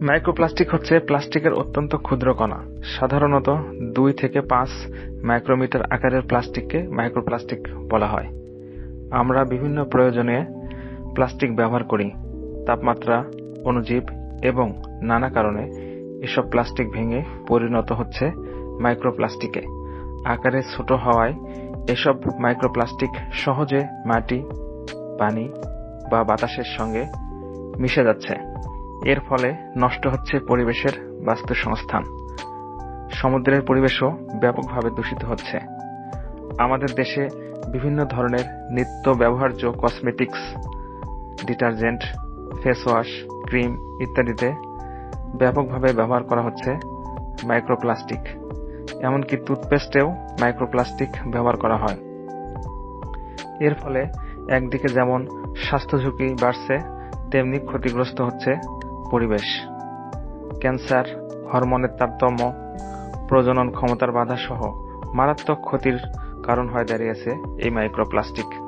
Microplastic হচ্ছে প্লাস্টিকের অত্যন্ত ক্ষুদ্র কণা। সাধারণত দুই থেকে পাঁচ মাইক্রোমিটার আকারের প্লাস্টিককে মাইক্রোপ্লাস্টিক বলা হয়। আমরা বিভিন্ন প্রয়োজনে প্লাস্টিক ব্যবহার করি, তাপমাত্রা, অণুজীব এবং নানা কারণে এসব প্লাস্টিক ভেঙে পরিণত হচ্ছে মাইক্রোপ্লাস্টিকে আকারে ছোট হওয়ায় এসব মাইক্রোপ্লাস্টিক সহজে মাটি, পানি বা বাতাসের সঙ্গে মিশে যাচ্ছে। এর ফলে নষ্ট হচ্ছে পরিবেশের বাস্তুসংস্থান। সমুদ্রের পরিবেশও ব্যাপকভাবে দূষিত হচ্ছে। আমাদের দেশে বিভিন্ন ধরনের নিত্য ব্যবহার্য cosmetics, detergent, face wash, cream ইত্যাদিতে ব্যাপকভাবে ব্যবহার করা হচ্ছে মাইক্রোপ্লাস্টিক। এমনকি টুথপেস্টেও মাইক্রোপ্লাস্টিক ব্যবহার করা হয়। এর ফলে একদিকে যেমন স্বাস্থ্য ঝুঁকি বাড়ছে, তেমনি ক্ষতিগ্রস্ত হচ্ছে পরিবেশ। ক্যান্সার হরমোনের তারতম্য প্রজনন ক্ষমতার বাধাসহ মারাত্মক ক্ষতির কারণ হয়ে দাঁড়িয়েছে এই মাইক্রোপ্লাস্টিক।